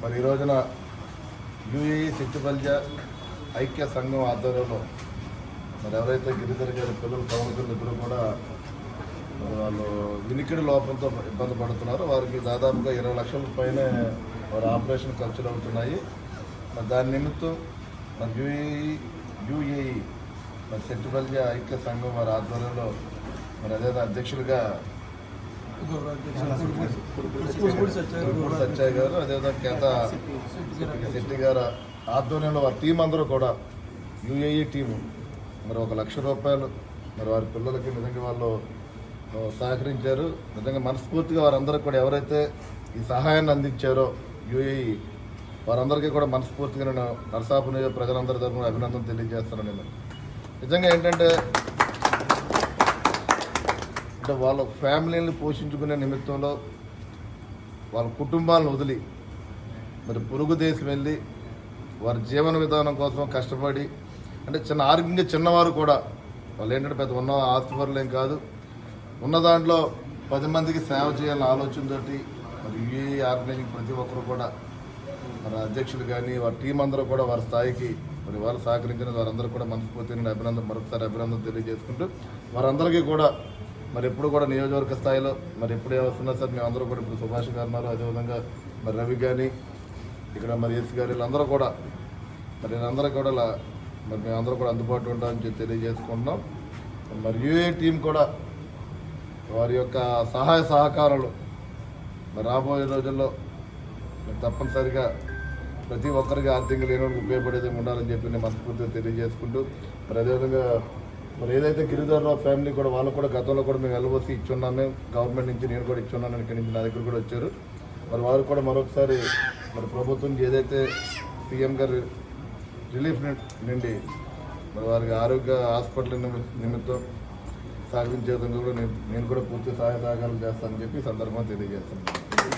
మరి ఈ రోజున యూఏఈ సిట్టుబల్జ ఐక్య సంఘం ఆధ్వర్యంలో మరి ఎవరైతే గిరిధర్ గారి పిల్లలు పవన్ ఇద్దరు కూడా మరి వాళ్ళు వినికిడి లోపంతో ఇబ్బంది పడుతున్నారు. వారికి దాదాపుగా ఇరవై లక్షల పైనే వారి ఆపరేషన్ ఖర్చులు అవుతున్నాయి. మరి దాని నిమిత్తం మరి యూఏఈ యూఏఈ మరి సెట్టుబల్జ ఐక్య సంఘం వారి ఆధ్వర్యంలో మరి అదే అధ్యక్షులుగా ఇప్పుడు గారు అదేవిధంగా కేత శెట్టి గారు ఆధ్వర్యంలో వారి టీం అందరూ కూడా యూఏఈ టీము మరి ఒక లక్ష రూపాయలు మరి వారి పిల్లలకి నిజంగా వాళ్ళు సహకరించారు. నిజంగా మనస్ఫూర్తిగా వారందరూ కూడా ఎవరైతే ఈ సహాయాన్ని అందించారో యూఏఈ వారందరికీ కూడా మనస్ఫూర్తిగా నేను నరసాపు నియోజక ప్రజలందరి తరఫున అభినందన తెలియజేస్తాను నేను. నిజంగా ఏంటంటే అంటే వాళ్ళ ఫ్యామిలీని పోషించుకునే నిమిత్తంలో వాళ్ళ కుటుంబాలను వదిలి మరి పొరుగు దేశం వెళ్ళి వారి జీవన విధానం కోసం కష్టపడి అంటే చిన్న ఆరోగ్యంగా చిన్నవారు కూడా వాళ్ళు ఏంటంటే పెద్ద ఉన్న ఆస్తిపరులు ఏం కాదు. ఉన్న దాంట్లో పది మందికి సేవ చేయాలని ఆలోచనతోటి మరి ఏ ఆర్గనైజింగ్ ప్రతి ఒక్కరు కూడా మన అధ్యక్షులు కానీ వారి టీం అందరూ కూడా వారి స్థాయికి మరి వారు సహకరించిన వారందరూ కూడా మనస్ఫూర్తిగా అభినందన మరొకసారి అభినందన తెలియజేసుకుంటూ వారందరికీ కూడా మరి ఎప్పుడు కూడా నియోజకవర్గ స్థాయిలో మరి ఎప్పుడు ఏ వస్తున్నా సార్ మేము అందరూ కూడా ఇప్పుడు సుభాష్ గారు ఉన్నారు. అదేవిధంగా మరి రవి కానీ ఇక్కడ మరి ఎస్ గారు వీళ్ళందరూ కూడా మరి వీళ్ళందరూ కూడా మరి మేమందరూ కూడా అందుబాటులో ఉంటామని చెప్పి తెలియజేసుకుంటున్నాం. మరి యూఏ టీం కూడా వారి యొక్క సహాయ సహకారాలు మరి రాబోయే రోజుల్లో మరి తప్పనిసరిగా ప్రతి ఒక్కరికి ఆర్థికంగా లేని ఉపయోగపడేది ఉండాలని చెప్పి నేను మనస్ఫూర్తిగా తెలియజేసుకుంటూ మరి అదేవిధంగా మరి ఏదైతే గిరిధర్రావు ఫ్యామిలీ కూడా వాళ్ళు కూడా గతంలో కూడా మేము ఎల్ఓసి ఇచ్చున్నాము గవర్నమెంట్ నుంచి నేను కూడా ఇచ్చున్నాను ఇక్కడి నుంచి నా దగ్గర కూడా వచ్చారు. మరి వారు కూడా మరొకసారి మరి ప్రభుత్వం ఏదైతే సీఎం గారు రిలీఫ్ నుండి మరి వారికి ఆరోగ్య హాస్పిటల్ నిమిత్తం సహకరించే విధంగా కూడా నేను నేను కూడా పూర్తి సహాయ సహకారం చేస్తానని చెప్పి సందర్భంగా తెలియజేస్తాను